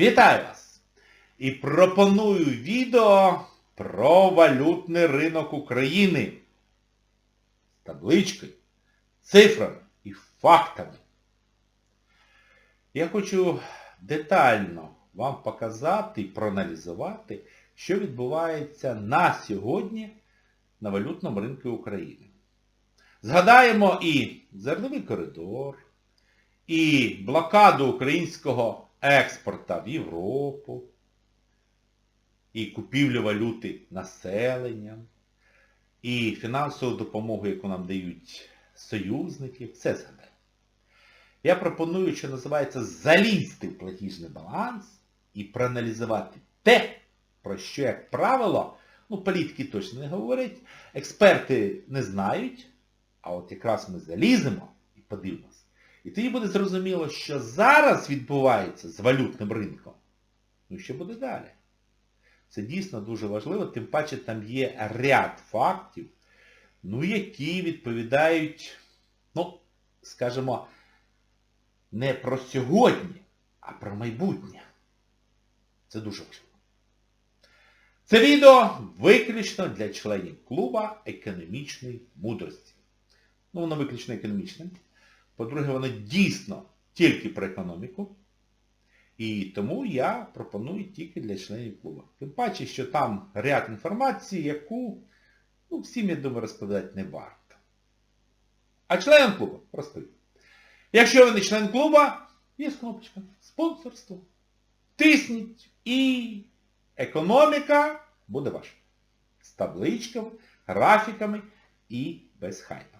Вітаю вас! І пропоную відео про валютний ринок України. З табличкою, цифрами і фактами. Я хочу детально вам показати і проаналізувати, що відбувається на сьогодні на валютному ринку України. Згадаємо і зерновий коридор, і блокаду українського експорту в Європу, і купівлю валюти населенням, і фінансову допомогу, яку нам дають союзники, все згадаємо. Я пропоную, що називається, залізти в платіжний баланс і проаналізувати те, про що, як правило, ну, політики точно не говорять, експерти не знають, а от якраз ми заліземо і подивимося. І тоді буде зрозуміло, що зараз відбувається з валютним ринком. Ну і що буде далі? Це дійсно дуже важливо, тим паче там є ряд фактів, ну, які відповідають, ну, скажімо, не про сьогодні, а про майбутнє. Це дуже важливо. Це відео виключно для членів клуба економічної мудрості. Ну, воно виключно економічне. По-друге, воно дійсно тільки про економіку. І тому я пропоную тільки для членів клубу. Тим паче, що там ряд інформації, яку ну, всім, я думаю, розповідати не варто. А членам клубу розповім. Якщо ви не член клуба, є кнопочка спонсорство. Тисніть і економіка буде ваша. З табличками, графіками і без хайпів.